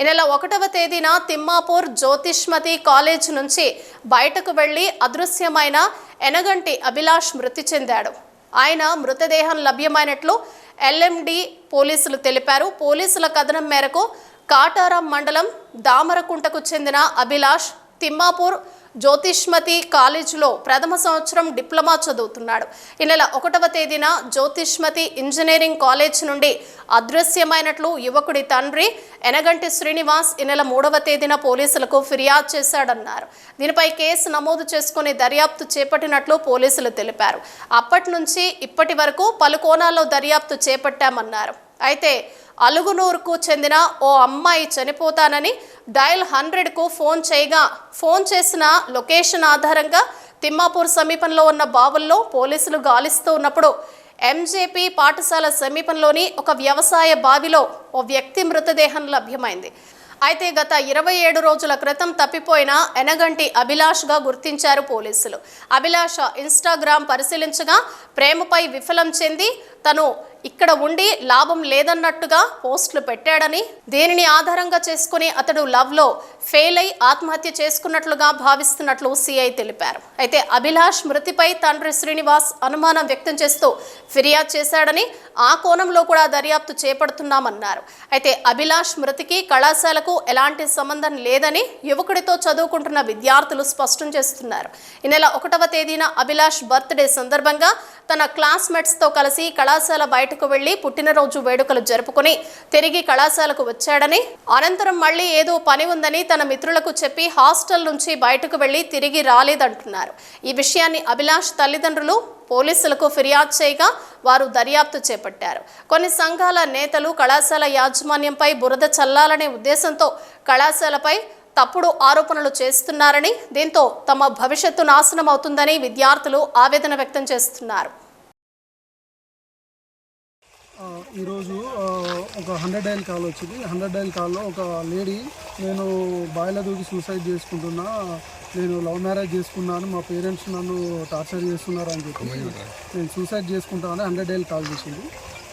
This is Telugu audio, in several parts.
ఈ నెల ఒకటవ తేదీన తిమ్మాపూర్ జ్యోతిష్మతి కాలేజ్ నుంచి బయటకు వెళ్ళి అదృశ్యమైన ఎనగంటి అభిలాష్ మృతి చెందాడు. ఆయన మృతదేహం లభ్యమైనట్లు ఎల్ఎండి పోలీసులు తెలిపారు. పోలీసుల కథనం మేరకు కాటారం మండలం దామరకుంటకు చెందిన అభిలాష్ తిమ్మాపూర్ జ్యోతిష్మతి కాలేజీలో ప్రథమ సంవత్సరం డిప్లొమా చదువుతున్నాడు. ఈ నెల ఒకటవ తేదీన జ్యోతిష్మతి ఇంజనీరింగ్ కాలేజ్ నుండి అదృశ్యమైనట్లు యువకుడి తండ్రి ఎనగంటి శ్రీనివాస్ ఈ నెల మూడవ తేదీన పోలీసులకు ఫిర్యాదు చేశాడన్నారు. దీనిపై కేసు నమోదు చేసుకుని దర్యాప్తు చేపట్టినట్లు పోలీసులు తెలిపారు. అప్పటి నుంచి ఇప్పటి వరకు పలు కోణాల్లో దర్యాప్తు చేపట్టామన్నారు. అయితే అలుగునూరుకు చెందిన ఓ అమ్మాయి చనిపోతానని డయల్ హండ్రెడ్కు ఫోన్ చేయగా ఫోన్ చేసిన లొకేషన్ ఆధారంగా తిమ్మాపూర్ సమీపంలో ఉన్న బావుల్లో పోలీసులు గాలిస్తూ ఉన్నప్పుడు ఎంజేపీ పాఠశాల సమీపంలోని ఒక వ్యవసాయ బావిలో ఓ వ్యక్తి మృతదేహం లభ్యమైంది. అయితే గత ఇరవై ఏడు రోజుల క్రితం తప్పిపోయిన ఎనగంటి అభిలాష్గా గుర్తించారు పోలీసులు. అభిలాష ఇన్స్టాగ్రామ్ పరిశీలించగా ప్రేమపై విఫలం చెంది తను ఇక్కడ ఉండి లాభం లేదన్నట్టుగా పోస్టులు పెట్టాడని దేనిని ఆధారంగా చేసుకుని అతడు లవ్లో ఫెయిల్ అయి ఆత్మహత్య చేసుకున్నట్లుగా భావిస్తున్నట్లు సిఐ తెలిపారు. అయితే అభిలాష్ మృతిపై తండ్రి శ్రీనివాస్ అనుమానం వ్యక్తం చేస్తూ ఫిర్యాదు చేశాడని ఆ కోణంలో కూడా దర్యాప్తు చేపడుతున్నామన్నారు. అయితే అభిలాష్ మృతికి కళాశాలకు ఎలాంటి సంబంధం లేదని యువకుడితో చదువుకుంటున్న విద్యార్థులు స్పష్టం చేస్తున్నారు. ఈ నెల ఒకటవ తేదీన అభిలాష్ బర్త్డే సందర్భంగా తన క్లాస్మేట్స్తో కలిసి కళాశాల బయటకు వెళ్ళి పుట్టినరోజు వేడుకలు జరుపుకుని తిరిగి కళాశాలకు వచ్చాడని అనంతరం మళ్ళీ ఏదో పని ఉందని తన మిత్రులకు చెప్పి హాస్టల్ నుంచి బయటకు వెళ్ళి తిరిగి రాలేదంటున్నారు. ఈ విషయాన్ని అభిలాష్ తల్లిదండ్రులు పోలీసులకు ఫిర్యాదు చేయగా వారు దర్యాప్తు చేపట్టారు. కొన్ని సంఘాల నేతలు కళాశాల యాజమాన్యంపై బురద చల్లాలనే ఉద్దేశంతో కళాశాలపై తప్పుడు ఆరోపణలు చేస్తున్నారని దీంతో తమ భవిష్యత్తు నాశనం అవుతుందని విద్యార్థులు ఆవేదన వ్యక్తం చేస్తున్నారు. ఈరోజు ఒక హండ్రెడ్ డైల్ కాల్ వచ్చింది. హండ్రెడ్ డైల్ కాల్లో ఒక లేడీ నేను బాయిలో దూకి సూసైడ్ చేసుకుంటున్నా నేను లవ్ మ్యారేజ్ చేసుకున్నాను మా పేరెంట్స్ నన్ను టార్చర్ చేస్తున్నారు అని చెప్పి నేను సూసైడ్ చేసుకుంటానని హండ్రెడ్ డైల్ కాల్ చేసింది.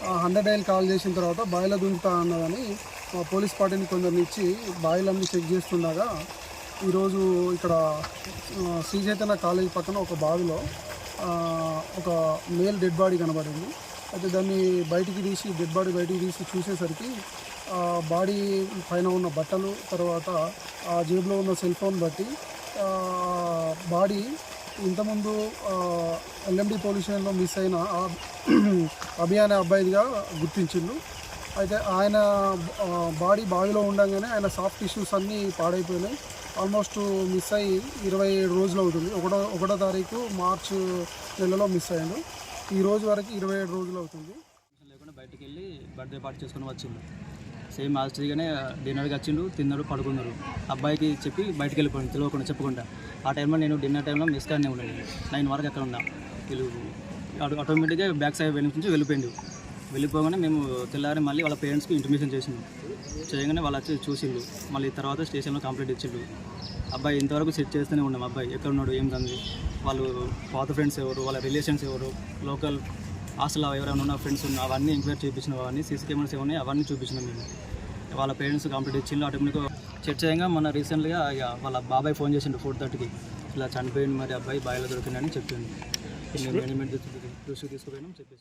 ఆ హండ్రెడ్ డైల్ కాల్ చేసిన తర్వాత బాయిలో దూకుతా అన్నదని పోలీస్ పార్టీని కొందరిని ఇచ్చి బాయిలన్నీ చెక్ చేస్తుండగా ఈరోజు ఇక్కడ ఆ, శ్రీ చైతన్య పక్కన ఒక బావిలో ఒక మేల్ డెడ్ బాడీ కనబడింది. అయితే దాన్ని బయటికి తీసి డెడ్ బాడీ బయటికి తీసి చూసేసరికి బాడీ పైన ఉన్న బట్టలు తర్వాత ఆ జేబులో ఉన్న సెల్ ఫోన్ బట్టి బాడీ ఇంతకుముందు ఎల్ఎండి పోలీస్ స్టేషన్లో మిస్ అయిన ఆ అబ్బాయిగా గుర్తించిండు. అయితే ఆయన బాడీ బావిలో ఉండగానే ఆయన సాఫ్ట్ టిష్యూస్ అన్నీ పాడైపోయినాయి. ఆల్మోస్ట్ మిస్ అయ్యి ఇరవై ఏడు రోజులు అవుతుంది. ఒకటో ఒకటో తారీఖు మార్చ్ నెలలో మిస్ అయ్యాడు. ఈ రోజు వరకు ఇరవై ఏడు రోజులు అవుతుంది. లేకుండా బయటికి వెళ్ళి బర్త్డే పార్టీ చేసుకుని వచ్చిండు. సేమ్ యాజ్టీగానే డిన్నర్కి వచ్చిండు తిన్నాడు పడుకున్నారు అబ్బాయికి చెప్పి బయటికి వెళ్ళిపోయింది తెలియకుండా చెప్పకుండా. ఆ టైంలో నేను డిన్నర్ టైంలో మిస్ కానీ ఉన్నాను నైన్ వరకు అక్కడ ఉన్నా. వీళ్ళు ఆటోమేటిక్గా బ్యాక్ సైడ్ వెళ్ళి నుంచి వెళ్ళిపోయిండు. వెళ్ళిపోగానే మేము తెల్లారి మళ్ళీ వాళ్ళ పేరెంట్స్కి ఇంటిమేషన్ చేసిండు చేయగానే వాళ్ళు వచ్చి చూసిండు మళ్ళీ తర్వాత స్టేషన్లో కంప్లైంట్ ఇచ్చిండు అబ్బాయి ఇంతవరకు సెట్ చేస్తూనే ఉన్నాం అబ్బాయి ఎక్కడ ఉన్నాడు ఏం కంది వాళ్ళు పాత ఫ్రెండ్స్ ఎవరు వాళ్ళ రిలేషన్స్ ఎవరు లోకల్ హాస్టల్లో ఎవరైనా ఉన్న ఫ్రెండ్స్ ఉన్న అవన్నీ ఎంక్వైరీ చేయించినాం అవన్నీ సీసీ కెమెరాస్ ఏమన్నాయి అవన్నీ చూపించినాం మేము వాళ్ళ పేరెంట్స్ కంప్లీట్ ఇచ్చిండు ఆటోమేటిక్గా చెక్ చేయగా మన రీసెంట్గా ఇక వాళ్ళ బాబాయ్ ఫోన్ చేసిండు ఫోర్ థర్టీకి ఇలా చనిపోయింది మరి అబ్బాయి బాయిలో దొరికిందని చెప్పిండు మేనేజ్మెంట్ దృష్టికి తీసుకుపోయినాం చెప్పేసి